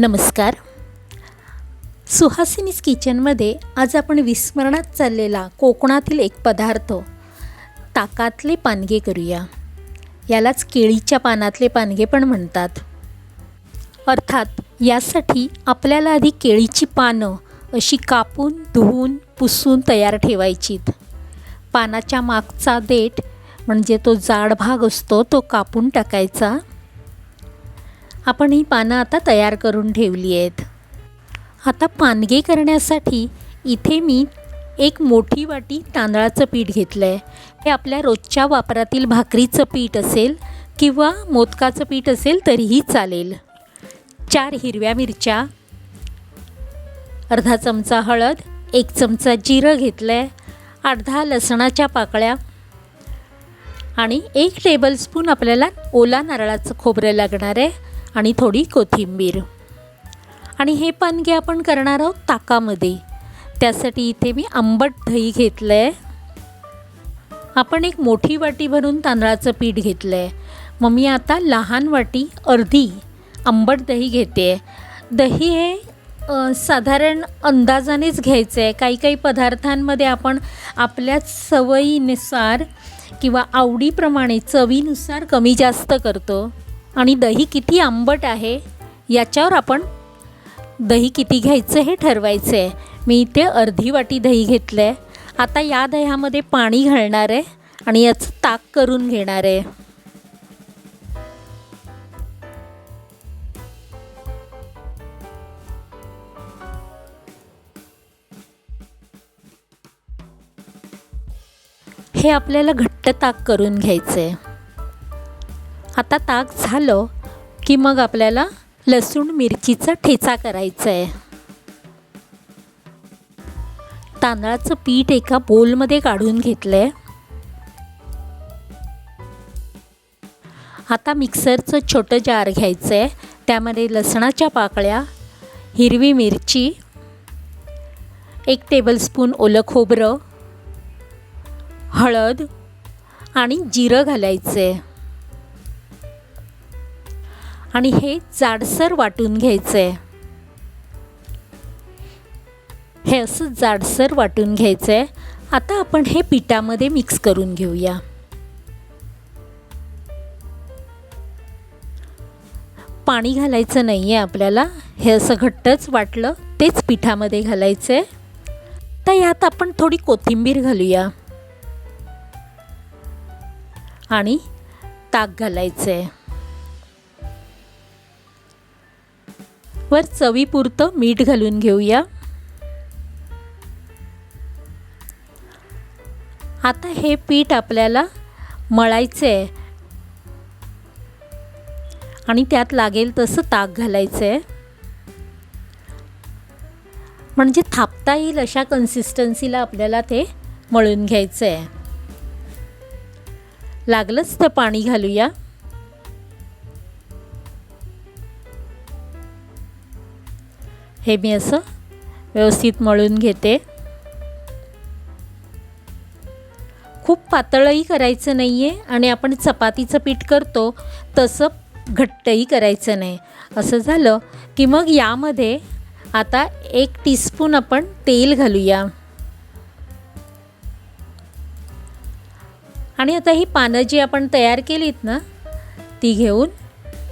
नमस्कार. सुहासिनीस किचनमध्ये आज आपण विस्मरणात चाललेला कोकणातील एक पदार्थ ताकातले पानगे करूया. यालाच केळीच्या पानातले पानगे पण म्हणतात. अर्थात यासाठी आपल्याला आधी केळीची पानं अशी कापून धुवून पुसून तयार ठेवायचीत. पानाच्या मागचा देठ म्हणजे तो जाड भाग असतो तो कापून टाकायचा. आपण ही पानं आता तयार करून ठेवली आहेत. आता पानगे करण्यासाठी इथे मी एक मोठी वाटी तांदळाचं पीठ घेतलं आहे हे आपल्या रोजच्या वापरातील भाकरीचं पीठ असेल किंवा मोदकाचं पीठ असेल तरीही चालेल. चार हिरव्या मिरच्या अर्धा चमचा हळद एक चमचा जिरं घेतलं आहे अर्धा लसणाच्या पाकळ्या आणि एक टेबलस्पून आपल्याला ओला नारळाचं खोबरं लागणार आहे. आणि थोडी कोथिंबीर. आणि हे पानगे आपण करणार आहोत ताकामध्ये. त्यासाठी इथे मी आंबट दही घेतलं आहे आपण एक मोठी वाटी भरून तांदळाचं पीठ घेतलं आहे मग मी आता लहान वाटी अर्धी आंबट दही घेते. आहे दही हे साधारण अंदाजानेच घ्यायचं आहे काही काही पदार्थांमध्ये आपण आपल्या सवयीनुसार किंवा आवडीप्रमाणे चवीनुसार कमी जास्त करतो. आणि दही किती आंबट आहे याच्यावर आपण दही किती घ्यायचं हे ठरवायचं आहे मी इथे अर्धी वाटी दही घेतलं आहे आता या दह्यामध्ये पाणी घालणार आहे आणि याचं ताक करून घेणार आहे. हे आपल्याला घट्ट ताक करून घ्यायचं आहे आता ताक झालं की मग आपल्याला लसूण मिरचीचा ठेचा करायचा आहे तांदळाचं पीठ एका बोलमध्ये काढून घेतलं आहे आता मिक्सरचं छोटं जार घ्यायचं आहे त्यामध्ये लसणाच्या पाकळ्या हिरवी मिरची एक टेबलस्पून ओलं खोबरं हळद आणि जिरं घालायचं आहे आणि हे जाडसर वाटून घ्यायचं आहे हे असं जाडसर वाटून घ्यायचं आहे आता आपण हे पिठामध्ये मिक्स करून घेऊया. पाणी घालायचं नाही आहे आपल्याला. हे असं घट्टच वाटलं तेच पिठामध्ये घालायचं आहे तर यात आपण थोडी कोथिंबीर घालूया. आणि ताक घालायचं आहे वर चवीपुरतं मीठ घालून घेऊया. आता हे पीठ आपल्याला मळायचं आहे आणि त्यात लागेल तसं ताक घालायचं आहे म्हणजे थापता येईल अशा कन्सिस्टन्सीला आपल्याला ते मळून घ्यायचं आहे लागलंच तर पाणी घालूया. हे मी असं व्यवस्थित मळून घेते. खूप पातळही करायचं नाही आहे आणि आपण चपातीचं पीठ करतो तसं घट्टही करायचं नाही. असं झालं की मग यामध्ये आता एक टीस्पून आपण तेल घालूया. आणि आता ही पानं जी आपण तयार केलीत ना ती घेऊन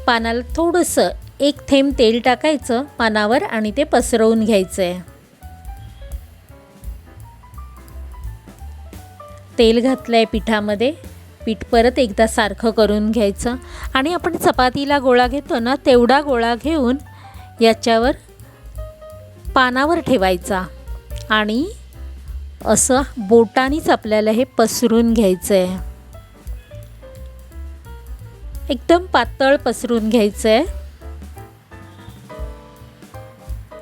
पानाला थोडंसं एक थेंब तेल टाकायचं पानावर आणि ते पसरवून घ्यायचं आहे तेल घातलं आहे पिठामध्ये. पीठ परत एकदा सारखं करून घ्यायचं. आणि आपण चपातीला गोळा घेतो ना तेवढा गोळा घेऊन याच्यावर पानावर ठेवायचा. आणि असं बोटानीच आपल्याला हे पसरून घ्यायचं आहे एकदम पातळ पसरून घ्यायचं आहे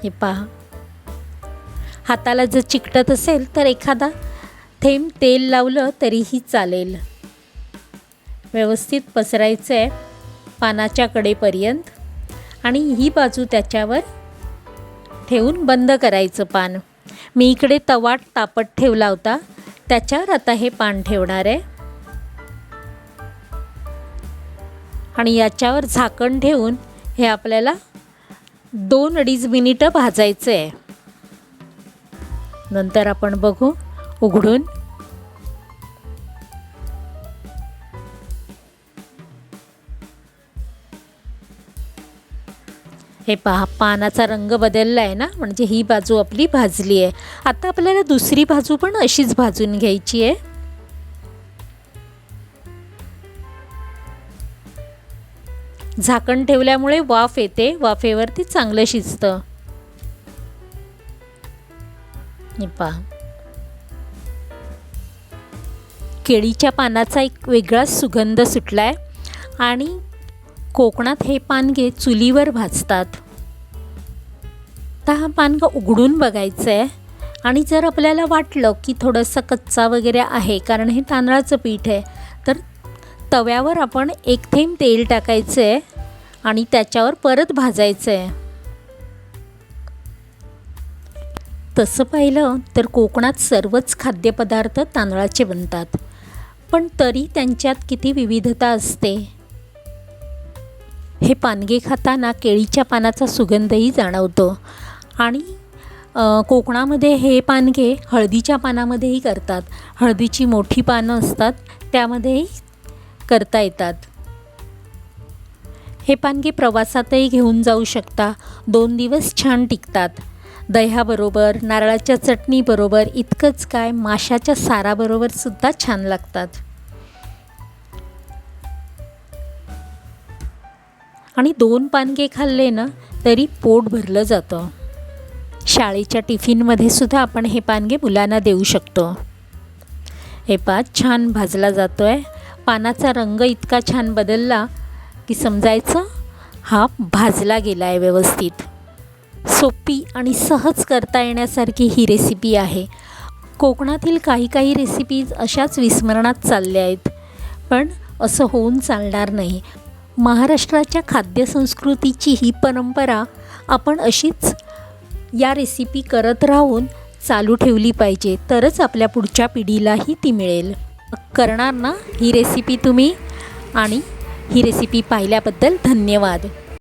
हे पहा. हाताला जर चिकटत असेल तर एखादा थेंब तेल लावलं तरीही चालेल. व्यवस्थित पसरायचं आहे पानाच्या कडेपर्यंत आणि ही बाजू त्याच्यावर ठेवून बंद करायचं पान. मी इकडे तवाट तापट ठेवला होता. त्याच्यावर आता हे पान ठेवणार आहे. आणि याच्यावर झाकण ठेवून हे आपल्याला दोन अडीच मिनिटं भाजायचं आहे नंतर आपण बघू उघडून. हे पहा पानाचा रंग बदलला आहे ना? म्हणजे ही बाजू आपली भाजली आहे आता आपल्याला दुसरी बाजू पण अशीच भाजून घ्यायची आहे झाकण ठेवल्यामुळे वाफ येते वाफेवरती चांगलं शिजतं. हे पहा. केळीच्या पानाचा एक वेगळाच सुगंध सुटला आहे आणि कोकणात हे पानगे चुलीवर भाजतात. तर हा पानगं उघडून बघायचं आहे आणि जर आपल्याला वाटलं की थोडंसं कच्चा वगैरे आहे कारण हे तांदळाचं पीठ आहे तर तव्यावर आपण एक थेंब तेल टाकायचं आहे आणि त्याच्यावर परत भाजायचं आहे तसं पाहिलं तर कोकणात सर्वच खाद्यपदार्थ तांदळाचे बनतात पण तरी त्यांच्यात किती विविधता असते. हे पानगे खाताना केळीच्या पानाचा सुगंधही जाणवतो आणि कोकणामध्ये हे पानगे हळदीच्या पानामध्येही करतात. हळदीची मोठी पानं असतात त्यामध्येही करता येतात. हे पानगे प्रवासातही घेऊन जाऊ शकता. दोन दिवस छान टिकतात. दह्याबरोबर नारळाच्या चटणीबरोबर इतकंच काय माशाच्या साराबरोबर सुद्धा छान लागतात. आणि दोन पानगे खाल्ले ना तरी पोट भरलं जातं. शाळेच्या टिफिनमध्ये सुद्धा आपण हे पानगे मुलांना देऊ शकतो. हे पात छान भाजला जातो आहे पानाचा रंग इतका छान बदलला की समजायचं हा भाजला गेला आहे व्यवस्थित. सोपी आणि सहज करता येण्यासारखी ही रेसिपी आहे. कोकणातील काही काही रेसिपीज अशाच विस्मरणात चालल्या आहेत. पण असं होऊन चालणार नाही. महाराष्ट्राच्या खाद्यसंस्कृतीची ही परंपरा आपण अशीच या रेसिपी करत राहून चालू ठेवली पाहिजे तरच आपल्या पुढच्या पिढीलाही ती मिळेल. करणार ना? ही रेसिपी तुम्ही आणि ही रेसिपी पाहिल्याबद्दल धन्यवाद.